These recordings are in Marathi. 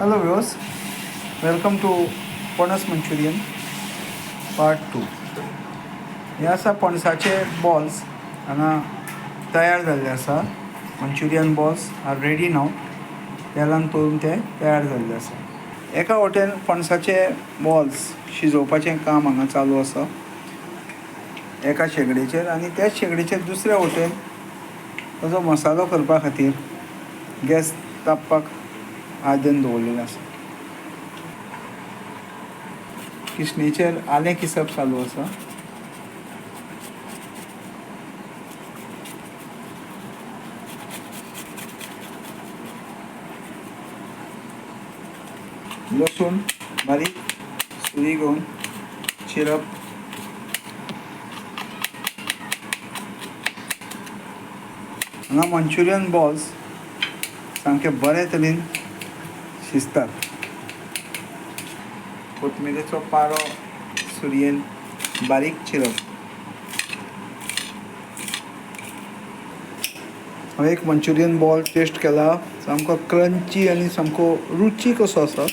हॅलो व्यूअर्स वेलकम टू पणस मंचुरियन पार्ट टू हे आसा पणसाचे बॉल्स हांगा तयार जाल्ले आसा मंचुरियन बॉल्स आर रेडी नाव तेलान तळून ते तयार जाल्ले आसा एका वटेन पणसाचे बॉल्स शिजोवपाचें काम हांगा चालू आसा एका शेगडेचेर आनी त्याच शेगडेचेर दुसऱ्या वटेन ताजो मसालो करपा खातीर गॅस तापपाक आदन दवरलेलें आसा किसणेचेर आलें किसप चालू आसा लसूण बारीक सुरी घेवन चिरप. हांगा मंचुरियन बॉल्स सामके बरे तरेन शिजतात. कोथमिरेचो पारो सुरयेन बारीक चिरप. हांवें एक मंचुरियन बॉल टेस्ट केला. सामको क्रंची आनी सामको रुची कसो आसा.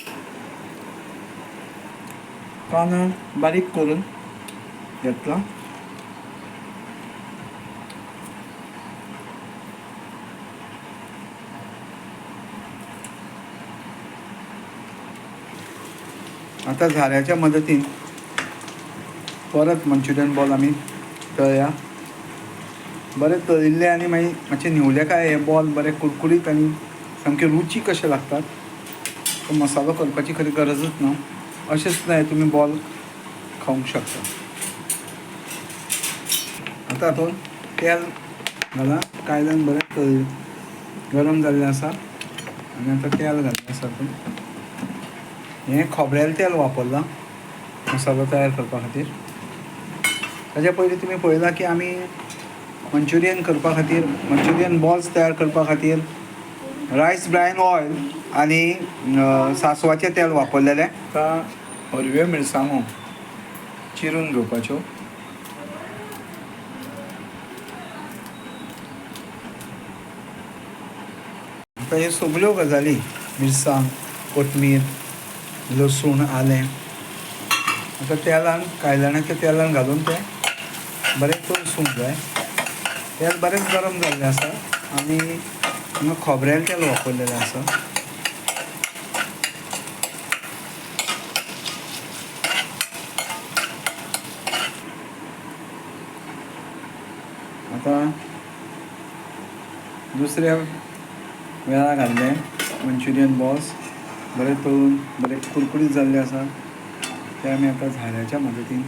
कांदो बारीक करून घेतला. आता झाऱ्याच्या मदतीन परत मंचुरियन बॉल आमी तळया. बरे तळिल्ले आनी मागीर मातशे निवले काय हे बॉल बरे कुरकुरीत आनी सामके रुची कशे लागतात? तो मसालो करपाची खरी गरजच ना. अशेंच नाही तुमी बॉल खावंक शकता. आतां हातून तेल घाला. कायल्यान बरें तळ. गरम जाल्लें आसा आनी आतां तेल घाल्लें आसा तातूंत हें खोबरेल तेल वापरलां. मसालो तयार करपा खातीर ताच्या पयलीं तुमी पळयलां की आमी मंचुरियन करपा खातीर मंचुरियन बॉल्स तयार करपा खातीर रायस ब्रायन ऑयल आनी सासवाचें तेल वापरलेलें. आतां हरव्यो मिरसांगो चिरून घेवपाच्यो आतां ह्यो सगल्यो गजाली मिरसांग कोथमीर लसूण आलें. आतां तेलान कायलाण्याच्या तेलान घालून तें बरें तळसूंक जाय तेल बरेंच गरम जाल्लें आसा आनी हांगा खोबरेल तेल वापरलेलें आसा आतां दुसऱ्या वेळा घाल्लें मंचुरियन बॉल्स. बरे तळून बरे कुरकुरीत जाल्ले आसा ते आमी आतां झाऱ्याच्या मदतीन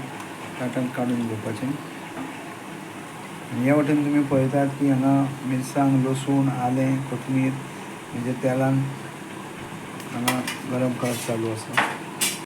ताटांत काडून घेवपाचें आनी ह्या वटेन तुमी पळयतात की हांगा मिरसांग लसूण आलें कोथमीर म्हणजे तेलान हांगा गरम करप चालू आसा